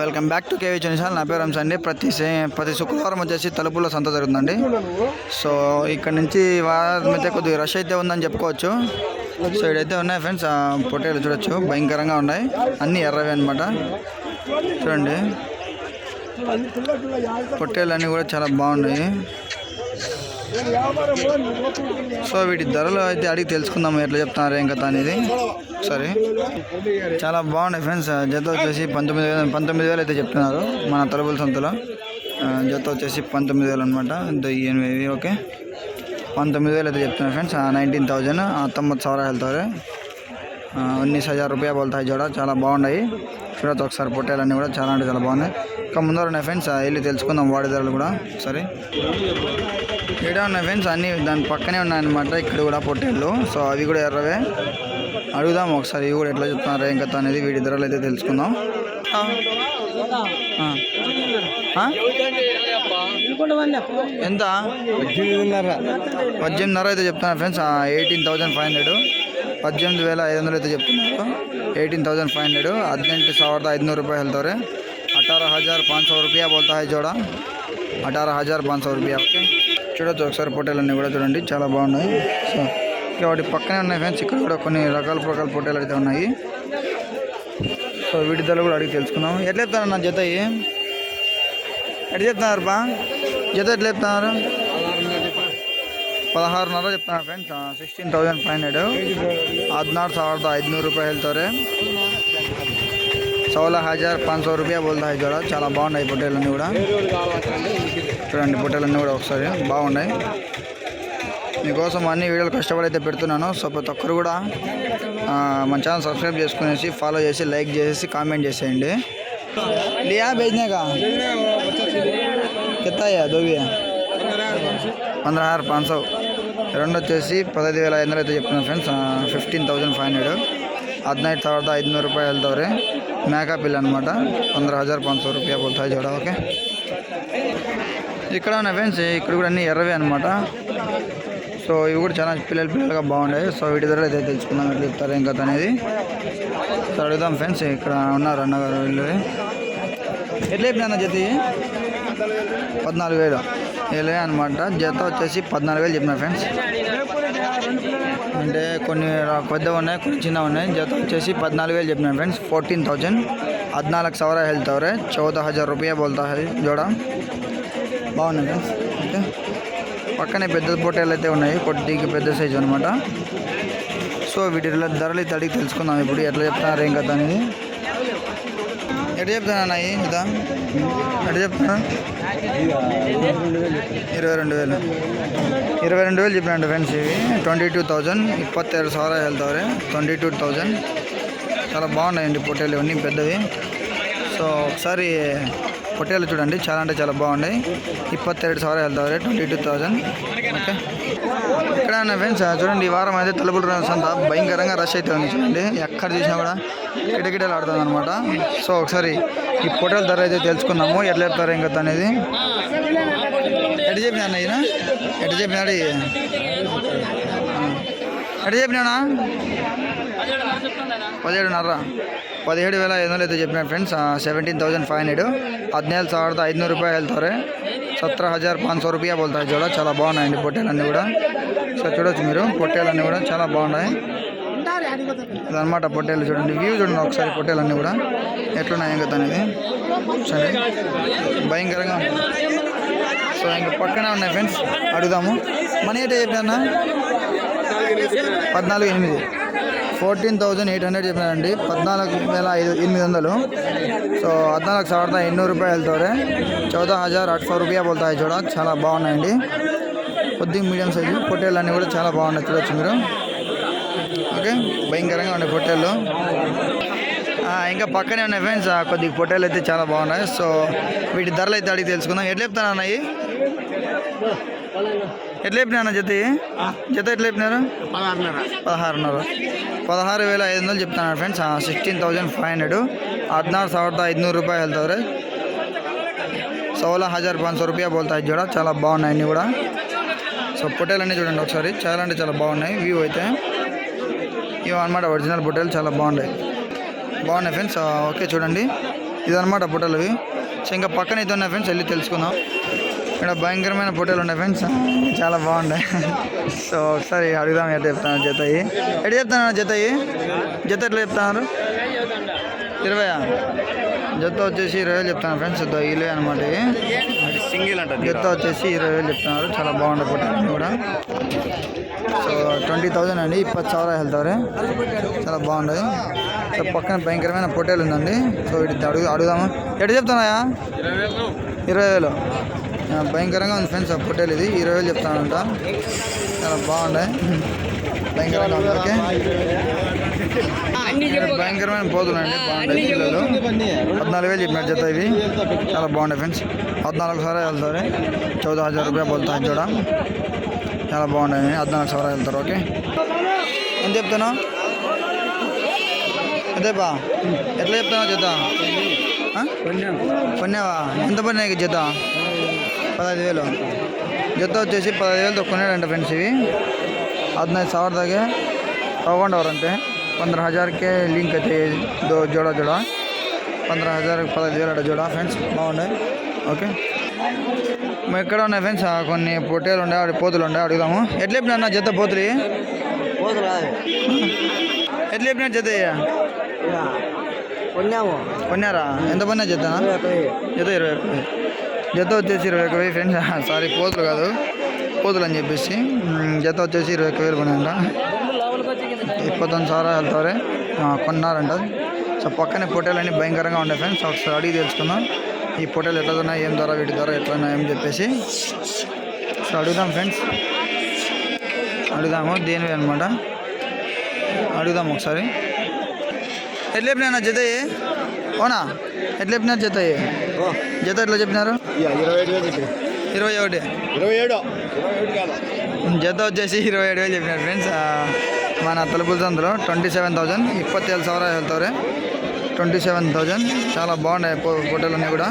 Welcome back to KV చనిసాల్ నా పేరు అండి ప్రతి ప్రతి శుక్రవారం వచ్చేసి తలుపులో సంత జరుగుతుందండి. సో ఇక్కడ నుంచి వారం అయితే కొద్దిగా రష్ అయితే ఉందని చెప్పుకోవచ్చు. సో ఇడైతే ఉన్నాయి ఫ్రెండ్స్ ఆ పొట్టేలు చూడొచ్చు. భయంకరంగా ఉన్నాయి. అన్నీ ఎర్రవి అనమాట చూడండి. పొట్టేలు అన్నీ కూడా చాలా బాగున్నాయి. సో వీటి ధరలు అయితే అడిగి తెలుసుకుందాం ఎట్లా చెప్తున్నారు ఏం కథ అనేది. ఒకసారి చాలా బాగున్నాయి ఫ్రెండ్స్ జత వచ్చేసి పంతొమ్మిది వేలు పంతొమ్మిది వేలు అయితే చెప్తున్నారు మన తలుపుల సంతలో. జత వచ్చేసి పంతొమ్మిది వేలు అనమాట ఎనిమిది ఓకే. పంతొమ్మిది వేలు అయితే చెప్తున్నాయి ఫ్రెండ్స్ నైన్టీన్ థౌజండ్ తొమ్మిది సవరా వెళ్తారు ఉన్నీస్ హజార్ రూపాయ బోల్తాయి చూడ చాలా బాగున్నాయి. ఫిరత్ ఒకసారి పొట్టేలన్నీ కూడా. చాలా అంటే చాలా బాగున్నాయి. ఇంకా ముందర ఉన్నాయి ఫ్రెండ్స్ వెళ్ళి తెలుసుకుందాం వాడి ధరలు కూడా. సరే ఇక్కడ ఉన్నాయి ఫ్రెండ్స్ అన్నీ దాని పక్కనే ఉన్నాయన్నమాట ఇక్కడ కూడా పొట్టేళ్ళు. సో అవి కూడా ఎర్రవే. అడుగుదాం ఒకసారి ఇవి కూడా ఎట్లా చెప్తున్నారు ఏం కథ అనేది వీటి ధరలు అయితే తెలుసుకుందాం. ఎంత? పద్దెనిమిదిన్నర అయితే చెప్తున్నారు friends. Eighteen thousand five hundred. పద్దెనిమిది వేల ఐదు వందలు అయితే చెప్తున్నారు. Eighteen thousand five hundred. ಹದಿನೆಂಟು సవర్ద ఐదు ರೂಪಾಯಿ రూపాయలు వెళ్తారు ಹಜಾರ್ హజార్ ಸಾವಿರ రూపాయ ಬೋಲ್ತಾ హై చూడ అఠారా హజార్ పాంచ్ సౌ రూపాయ. ఓకే. చూడొచ్చు ఒకసారి పొట్టేలన్నీ కూడా చూడండి. చాలా బాగున్నాయి. సో ఇక వాటి పక్కనే ఉన్నాయి ఫ్రెండ్స్ ఇక్కడ కూడా కొన్ని రకాల రకాల పొట్టేలు అయితే ఉన్నాయి సో వీటి ధరలు కూడా అడిగి తెలుసుకుందాం ఎట్లా చెప్తారు నా జత ఇవి? ఎట్లా చెప్తున్నారు బా జత ఎట్లా చెప్తున్నారు పదహారున్నర చెప్తున్నారు friends sixteen thousand five hundred ಹದಿನಾರು ಸಾವಿರದ ಐದುನೂರು ರೂಪಾಯಿ ಹೇಳ್ತಾರೆ సోలా హజార్ పాంచ్ సో రూపాయ బోల్తా హై జోడా చాలా బాగున్నాయి పొట్టేలన్నీ కూడా చూడండి పొట్టేలన్నీ కూడా ఒకసారి బాగున్నాయి మీకోసం అన్ని వీడియోలు కష్టపడి అయితే పెడుతున్నాను సో ప్రతి ఒక్కరు కూడా ఆ, మన ఛానల్ సబ్స్క్రైబ్ చేసుకునేసి ఫాలో చేసి లైక్ చేసేసి కామెంట్ చేసేయండి लिया भेजने का कितना है दो भी है పంద్రహ ఆరు పాంచ్ సౌ రెండు వచ్చేసి పదహైదు వేల ఐదు వందలు అయితే చెప్తున్నాను friends fifteen thousand five hundred ಹದಿನೈದು ಸಾವಿರದ ಐದುನೂರು ರೂಪಾಯಿ ಹೇಳ್ತವ್ರೆ మేకా పిల్ల అనమాట పంద్రహ హజార్ పాంచ్ సో రూపాయ పోతాయి చూడ ఓకే ఇక్కడ ఉన్న ఫ్రెండ్స్ ఇక్కడ కూడా అన్ని ఎర్రవే అనమాట సో ఇవి కూడా చాలా పిల్లలు పిల్లలుగా బాగున్నాయి సో వీటి ధర అయితే తెలుసుకుందాం ఎట్లా చెప్తారు ఏం కథ అనేది సో అడుగుదాం ఫ్రెండ్స్ ఇక్కడ ఉన్నారు అన్నగారు వీళ్ళు ఎట్లా చెప్పినా జతి పద్నాలుగు వేలు వేలే అనమాట జత వచ్చేసి పద్నాలుగు వేలు చెప్పిన ఫ్రెండ్స్ అంటే కొన్ని రా- పెద్దవి ఉన్నాయి కొన్ని చిన్నవి ఉన్నాయి జత వచ్చేసి పద్నాలుగు వేలు చెప్పిన ఫ్రెండ్స్ ఫోర్టీన్ థౌజండ్ ಹದಿನಾಲ್ಕು ಸಾವಿರ ಹೇಳ್ತವ್ರೆ ಚೌದ ಹಜಾರ್ ರೂಪಾಯಿ ಬೋಲ್ತಾ ಹೈ జోడ బాగున్నాయి ఫ్రెండ్స్ ఓకే పక్కనే పెద్ద పొట్టేలు అయితే ఉన్నాయి. కొద్దిగా పెద్ద సైజు అనమాట సో వీటి ధరలు ఇది అడిగి తెలుసుకుందాం ఇప్పుడు. ఎట్లా చెప్తున్నారు ఏం కదా అనేది? ఎట్లా చెప్తాను అన్న ఇదా ఎట్లా చెప్తాను ఇరవై రెండు వేలు. ఇరవై రెండు వేలు చెప్పినండి ఫ్రెండ్స్ ఇవి. ట్వంటీ టూ థౌజండ్ ఇప్పత్తేడు సార్ వెళ్తారు ట్వంటీ టూ థౌజండ్. చాలా బాగున్నాయండి పొట్టేలు ఇవన్నీ పెద్దవి. సో ఒకసారి పొట్టేలు చూడండి. చాలా అంటే చాలా బాగున్నాయి. ఇప్పత్తేడు ಸಾವಿರ ಹೇಳ್ತಾವ್ರೆ ట్వంటీ టూ థౌజండ్ ఓకే. ఇక్కడ ఫ్రెండ్స్ చూడండి ఈ వారం అయితే తలుపులు సంత భయంకరంగా రష్ అయితే ఉంది చూడండి. ఎక్కడ చూసినా కూడా కిటకిటలు ఆడుతుంది అనమాట సో ఒకసారి ఈ పొట్టేల ధర అయితే తెలుసుకుందాము. ఎట్లా చెప్తారు ఇంకొత అనేది? ఎటు చెప్పినా అన్న ఎటు చెప్పినాడు ఎటు చెప్పినా పదిహేడున్నర్రా పదిహేడు వేల ఐదు వందలు అయితే చెప్పినాడు friends seventeen thousand five hundred ಹದಿನೇಳು ಸಾವಿರದ ಐದುನೂರು ರೂಪಾಯಿ ಹೇಳ್ತಾರೆ సత్ర హజార్ పాంచ్ సో రూపాయ బోల్తాయి చూడ చాలా బాగున్నాయండి పొట్టేలన్నీ కూడా సో చూడొచ్చు మీరు పొట్టేలన్నీ కూడా చాలా బాగున్నాయి ఇదన్నమాట పొట్టేలు చూడండి వ్యూ చూడండి ఒకసారి పొట్టేలన్నీ కూడా ఎట్లున్నాయి కదా అనేది సరే భయంకరంగా ఉంది సో ఇంకా పక్కనే ఉన్నాయి ఫ్రెండ్స్ అడుగుదాము మనీ అయితే చెప్పానా పద్నాలుగు ఎనిమిది ఫోర్టీన్ థౌజండ్ ఎయిట్ హండ్రెడ్ చెప్పినారండి. పద్నాలుగు వేల ఐదు ఎనిమిది వందలు. సో పద్నాలుగు సవర్ద ఎన్నూరు రూపాయలతోనే చౌదా హజార్ అట్ సో రూపాయ పోతాయి చూడ. చాలా బాగున్నాయండి. కొద్ది మీడియం సైజు. పొట్టేళ్ళన్నీ కూడా చాలా బాగున్నాయి చూడొచ్చు మీరు ఓకే భయంకరంగా ఉన్నాయి పొట్టేళ్ళు. ఇంకా పక్కనే ఉన్నాయి ఫ్రెండ్స్. కొద్దిగా పొట్టేలు అయితే చాలా బాగున్నాయి. సో వీటి ధరలు అయితే అడిగి తెలుసుకుందాం. ఎట్లా చెప్తాను అన్నాయి ఎట్లా చెప్పినా జత జత ఎట్లా చెప్పినారు పదహారున్నర. పదహారున్నర. పదహారు వేల ఐదు వందలు చెప్తాను friends sixteen thousand five hundred ಹದಿನಾರು ಸಾವಿರದ ಐದುನೂರು ರೂಪಾಯಿ ಹೇಳ್ತವ್ರೆ సోలా హజార్ పాంచ్ సో రూపాయ బోల్తాయి చూడ చాలా బాగున్నాయి అన్నీ కూడా సో పొట్టేలన్నీ చూడండి ఒకసారి చాలా అంటే చాలా బాగున్నాయి వ్యూ అయితే ఇవి అనమాట ఒరిజినల్ పొట్టేలు చాలా బాగున్నాయి బాగున్నాయి ఫ్రెండ్స్ ఓకే చూడండి ఇదన్నమాట పొట్టలు ఇవి సో ఇంకా పక్కన అయితే ఉన్నాయి ఫ్రెండ్స్ వెళ్ళి తెలుసుకుందాం ఇక్కడ భయంకరమైన ఫోటోలు ఉన్నాయి ఫ్రెండ్స్ చాలా బాగుంటాయి సో ఒకసారి అడుగుదాం ఎట్లా చెప్తాను జతయ్యి. ఎట్లా చెప్తాను జతయి జత ఎట్లా చెప్తున్నారు ఇరవై జత వచ్చేసి ఇరవై వేలు చెప్తాను ఫ్రెండ్స్ ఇల్లు అనమాట సింగిల్ అంటే జత వచ్చేసి ఇరవై వేలు చెప్తున్నారు. చాలా బాగుండే ఫోటోలు కూడా. సో ట్వంటీ థౌజండ్ అండి. ఇప్పటి సవరా వెళ్తారు. చాలా బాగుండదు సో పక్కన భయంకరమైన ఫోటోలు ఉందండి. సో ఇటు అడుగు అడుగుదాము. ఎటు చెప్తున్నాయా? ఇరవై వేలు. భయంకరంగా ఉంది ఫ్రెండ్స్ ఆ పొట్టేలు ఇది. ఇరవై వేలు చెప్తానంట. చాలా బాగుండే భయంకరంగా ఉంది ఓకే? భయంకరమైన పోతులు అండి బాగుంటాయి పిల్లలు పద్నాలుగు వేలు చెప్పినట్టు జత ఇవి. చాలా బాగుంటాయి ఫ్రెండ్స్. పద్నాలుగు సార్లు వెళ్తారు. చౌదా హజార్ రూపాయ బోల్తా చూడ చాలా బాగున్నాయి. హద్నాలుగు సార్లు వెళ్తారు ఓకే? ఎంత చెప్తాను అదేపా ఎట్లా చెప్తాను జత? కొన్నావా ఎంత పడినాయి జత? పదహైదు వేలు జత వచ్చేసి పదహైదు వేలు కొన్నాడంట ఫ్రెండ్స్ ఇవి ಹದಿನೈದು ಸಾವಿರದಾಗೆ ತೊಗೊಂಡವ್ರಂತೆ ಪಂದ್ರ ಹಜಾರಕ್ಕೆ ಲಿಂಕ್ ಐತೆ దో జోడ జోడ పంద్ర హజార్ పదహైదు వేలు అట జోడ ఫ్రెండ్స్ బాగున్నాయి ఓకే మరి ఎక్కడ ఉన్నాయి ఫ్రెండ్స్ ఆ కొన్ని పొట్టేలు ఉండే ఆడి పోతులు ఉండే అడుగుదాము ఎట్లా చెప్పినా జత పోతులు ఇవి? ఎట్లా చెప్పినా జత ఇవి? కొన్నాము కొన్నారా ఎంత పడినా జత జత ఇరవై ఒక్క వెయ్యి. జత వచ్చేసి ఇరవై ఒక వెయ్యి ఫ్రెండ్స్. సారీ పోతులు కాదు. పోతులు అని చెప్పేసి. జత వచ్చేసి ఇరవై ఒక వేలు కొనంట ఇప్పత్తొమ్మిది సారా వెళ్తారే. కొన్నారంట. సో పక్కనే పొట్టేలన్నీ భయంకరంగా ఉండే ఫ్రెండ్స్. ఒకసారి అడిగి తెలుసుకుందాం. ఈ పొటేలు ఎట్లా ఏం ధర వీటి ధర ఎట్లా ఏం చెప్పేసి. సో అడుగుదాం ఫ్రెండ్స్. అడుగుదాము దేనివి అనమాట అడుగుదాం ఒకసారి. ఎట్లేపినా జతయ్యే అవునా? ఎట్లా చెప్పినారు జత జత ఎట్లా చెప్పినారు? ఇరవై ఒకటి. ఇరవై ఏడు. జత వచ్చేసి ఇరవై ఏడు వేలు చెప్పినారు ఫ్రెండ్స్. మన తలుపుతందులో ట్వంటీ సెవెన్ థౌజండ్ ఇప్పత్తేళ్ళు సవరా వెళ్తారు ట్వంటీ సెవెన్ థౌజండ్ చాలా బాగున్నాయి ఫోటోలు అన్నీ కూడా.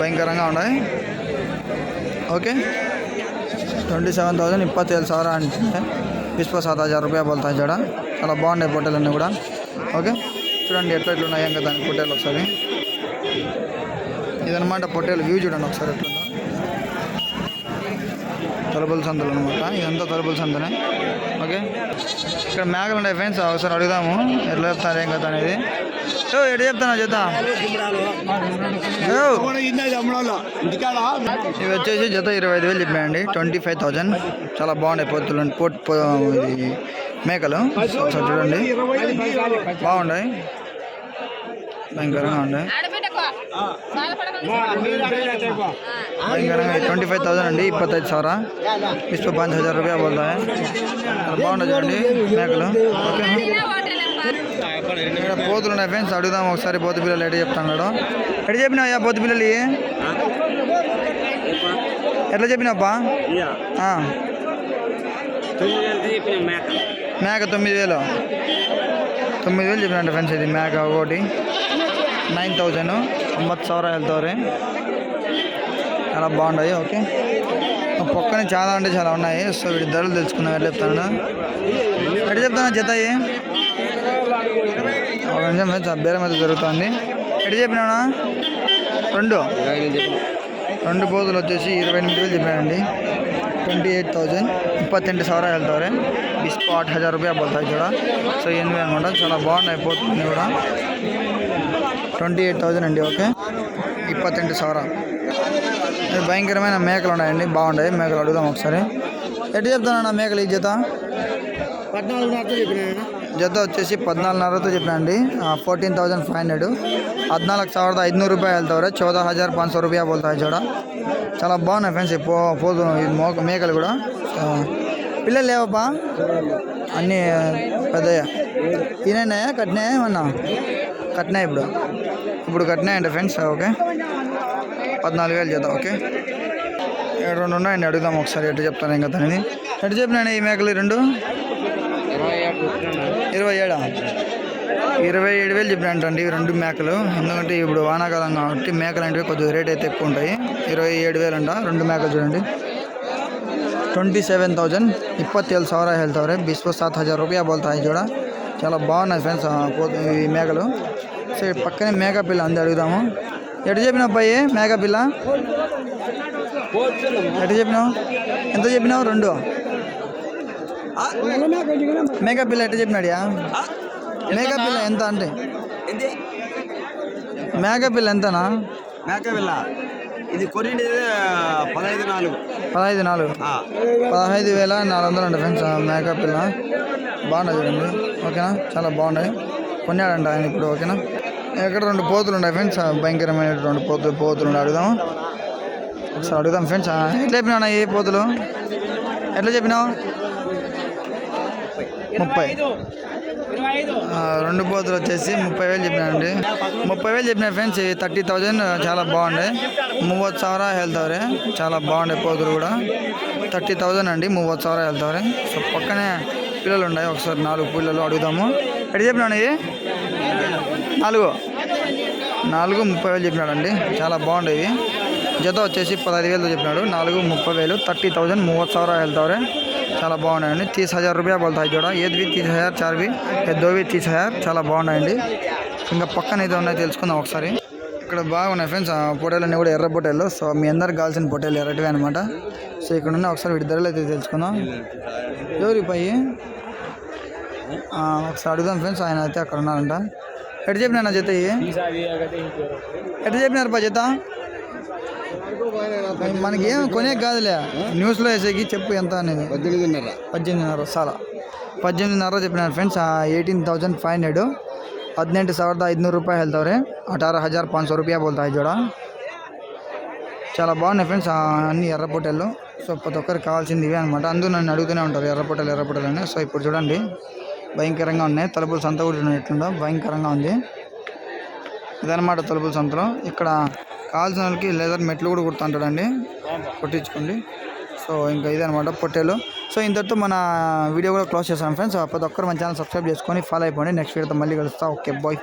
భయంకరంగా ఉన్నాయి. ఓకే. ట్వంటీ సెవెన్ థౌజండ్ ఇప్పత్తేళ్ళు సవరా అంటే విశ్వ సాత్ హజార్ రూపాయ బోల్తా చాలా బాగున్నాయి ఫోటోలు అన్నీ కూడా. ఓకే. చూడండి ఎట్లా ఎట్లా ఉన్నాయి కదా దాని పొట్టేలు ఒకసారి. ఇదనమాట పొట్టేలు వ్యూ చూడండి ఒకసారి ఎట్లుందో. తలుపుల సందులు అనమాట ఇదంతా తలుపుల సందునే. ఓకే? ఇక్కడ మేకలు ఉన్నాయి ఫ్రెండ్స్ ఒకసారి అడుగుదాము. ఎట్లా చెప్తారు ఏం కదా అనేది. ఓ ఎటు చెప్తాను జత? ఇవి వచ్చేసి జత ఇరవై ఐదు వేలు చెప్పాయండి ట్వంటీ ఫైవ్ థౌజండ్. చాలా బాగున్నాయి పొత్తులు పోట్ ఇది మేకలు. ఒకసారి చూడండి. బాగున్నాయి. భయంకరంగా ఉండే. భయంకరంగా. ట్వంటీ ఫైవ్ థౌసండ్ అండి ఇప్పత్తైదు సారా? ఇసుకు పాంచ్ హజార్ రూపాయ పోతాయి బాగుంటుంది చూడండి మేకలు. ఇక్కడ పోతులు ఉన్నాయి ఫ్రెండ్స్ అడుగుదాం ఒకసారి పోతు పిల్లలు ఎటు చెప్తాడు ఎటు చెప్పినావయ్యా పోతు పిల్లలు? ఎట్లా చెప్పినావా మేక తొమ్మిది వేలు. తొమ్మిది వేలు చెప్పినా ఫ్రెండ్స్ ఇది మేక ఒకటి. నైన్ థౌజండ్ ಒಂಬತ್ತು సవర వెళ్తాವ್ರಿ చాలా బాగున్నాయి ఓకే. పక్కన చాలా అంటే చాలా ఉన్నాయి. సో వీటి ధరలు తెలుసుకుందాం ఎట్లా చెప్తాను. ఎట్లా చెప్తాను జతాయి ఒక నిమిషం బేరం అయితే జరుగుతుంది. ఎటు చెప్పినా రెండు. రెండు పోతులు వచ్చేసి ఇరవై ఎనిమిది వేలు చెప్పానండి. ట్వంటీ ఎయిట్ థౌజండ్ ఇప్పత్తెంటు సవర వెళ్తారు. ಬಿಸ್ಕು ಆಟ್ హజార్ రూపాయ పోతాయి కూడా సో ఎనిమిది అనమాట చాలా బాగున్నాయి పోతుంది కూడా. ట్వంటీ ఎయిట్ థౌజండ్ అండి ఓకే. ఇప్పత్తెంటు సవర భయంకరమైన మేకలు ఉన్నాయండి బాగుంటాయి. మేకలు అడుగుదాం ఒకసారి. ఎట్టు చెప్తానన్నా మేకలు ఈ జత? జత వచ్చేసి పద్నాలుగున్నరతో చెప్పిన అండి. Fourteen thousand five hundred. ಹದಿನಾಲ್ಕು ಸಾವಿರದ ಐದುನೂರು రూపాయలు ಹೇಳ್ತವ್ರೆ ಚೌದ హజార్ ಪಾಂಚ್ సో రూపాయ పోతాయి చూడ. చాలా బాగున్నాయి ఫ్రెండ్స్ పో పోదు మేకలు కూడా. పిల్లలు లేవబ్బా? అన్నీ పెద్దయ్యా. ఈయన కట్టినాయా ఏమన్నా? కట్నాయి ఇప్పుడు. ఇప్పుడు కట్టినాయండి ఫ్రెండ్స్ ఓకే. పద్నాలుగు వేలు చేద్దాం ఓకే. రెండు ఉన్నాయండి అడుగుదాం ఒకసారి ఎటు చెప్తాను ఇంకా తనని ఎటు చెప్పినాయండి ఈ మేకలు రెండు? ఇరవై ఏడా? ఇరవై ఏడు వేలు చెప్పినట్టండి రెండు మేకలు. ఎందుకంటే ఇప్పుడు వానాకాలం కాబట్టి మేకలు అంటే కొద్దిగా రేట్ అయితే ఎక్కువ ఉంటాయి. ఇరవై ఏడు వేలు అంట రెండు మేకలు చూడండి. ట్వంటీ సెవెన్ థౌజండ్ ఇప్పత్తేళ్ళు సవరా ಹೇಳ್ತವ್ರೆ ಬಿಸ್ವ బిస్పో సాత్ హజార్ రూపాయ ಈ చూడ. చాలా బాగున్నాయి ఫ్రెండ్స్ ఈ మేకలు. సో ఇక్కడ పక్కనే మేక పిల్ల ఉంది అడుగుదాము. ఎటు చెప్పినావు అబ్బాయి? మేక పిల్ల ఎటు చెప్పినావు? ఎంత చెప్పినావు? రెండు. మేక పిల్ల ఎటు చెప్పినాడియా మేక పిల్ల ఎంత అంటే? మేక పిల్ల ఎంతనా? మేకవిల్ల ఇది కొరిండి పదహైదు నాలుగు. పదహైదు నాలుగు. పదహైదు వేల నాలుగు వందలు అండి ఫ్రెండ్స్ మేక పిల్ల బాగున్నాయి చూడండి. ఓకేనా? చాలా బాగున్నాయి. కొన్నాడంట ఆయన ఇప్పుడు ఓకేనా? ఎక్కడ రెండు పోతులు ఉన్నాయి ఫ్రెండ్స్ భయంకరమైన రెండు పోతులు పోతులు ఉన్నాయి అడుగుదాము? ఒకసారి అడుగుదాం ఫ్రెండ్స్ ఎట్లా చెప్పినా ఏ పోతులు? ఎట్లా చెప్పినావు? ముప్పై. రెండు పోతులు వచ్చేసి ముప్పై వేలు చెప్పినా అండి ముప్పై వేలు చెప్పిన ఫ్రెండ్స్ థర్టీ థౌజండ్ చాలా బాగుండే. మూవత్ సవర హెల్త్ అవరే చాలా బాగుండే పోతులు కూడా. థర్టీ థౌజండ్ అండి మూవత్ సవర హెల్త్ అవరే సో పక్కనే పిల్లలు ఉన్నాయి ఒకసారి నాలుగు పిల్లలు అడుగుదాము. ఎట్లా చెప్పినాను నాలుగు. నాలుగు ముప్పై వేలు చెప్పినాడండి. చాలా బాగుండేవి జత వచ్చేసి పదహైదు వేలు చెప్పినాడు. నాలుగు ముప్పై వేలు థర్టీ థౌజండ్ మూవత్ సవరా ಹೇಳ್ತಾವ್ರೆ చాలా బాగున్నాయండి. తీస్ హజార్ రూపాయ బోల్తాయి చూడ ఏదివి తీస్ హజార్ చార్వి దోవి తీస్ హజార్. చాలా బాగున్నాయండి. ఇంకా పక్కన ఏదో ఉన్నాయో తెలుసుకుందాం ఒకసారి. ఇక్కడ బాగున్నాయి ఫ్రెండ్స్. పొటేలన్నీ కూడా ఎర్ర పొటేలు. సో మీ అందరికి కావాల్సిన పొటేలు ఎర్రటివి అనమాట సో ఇక్కడ ఉన్న ఒకసారి వీటి ధరలు అయితే తెలుసుకుందాం. ఎవరి పై? ఒకసారి అడుగుదాం ఫ్రెండ్స్. ఆయన అయితే అక్కడ ఉన్నారంట. ఎటు చెప్పినా జత ఎటు చెప్పినారు చేత మనకి ఏం కొనే కాదులే. న్యూస్లో వేసేకి చెప్పు ఎంత అనేది. పద్దెనిమిదిన్నర. పద్దెనిమిదిన్నర చాలా. పద్దెనిమిదిన్నర చెప్పినారు friends eighteen thousand five hundred ಹದಿನೆಂಟು ಸಾವಿರದ ಐದುನೂರು రూపాయలు ಹೇಳ್ತಾವ್ರೆ అటార హజార్ పాన్ సో రూపాయ ಬೋಲ್ತಾ చూడ చాలా బాగున్నాయి ఫ్రెండ్స్ అన్ని ఎర్రపొట్టెలు సో ప్రతి ఒక్కరికి కావాల్సింది ఇవే అనమాట అందరూ నన్ను అడుగుతూనే ఉంటారు ఎర్రపొట్టెలు ఎర్రపొట్టెలు అని. సో ఇప్పుడు చూడండి. భయంకరంగా ఉన్నాయి. తలుపులు సంత కూడా ఎట్లుందో భయంకరంగా ఉంది. ఇదనమాట తలుపుల సంతలో. ఇక్కడ కావాల్సిన వాళ్ళకి లేదర్ మెట్లు కూడా కుడుతుంటాడండి. కొట్టించుకోండి. సో ఇంకా ఇదనమాట పొట్టేలు. సో ఇంతటితో మన వీడియో కూడా క్లోజ్ చేస్తాం ఫ్రెండ్స్. ప్రతి ఒక్కరు మన ఛానల్ సబ్స్క్రైబ్ చేసుకొని ఫాలో అయిపోండి. నెక్స్ట్ వీడియోతో మళ్ళీ కలుస్తా. Okay bye.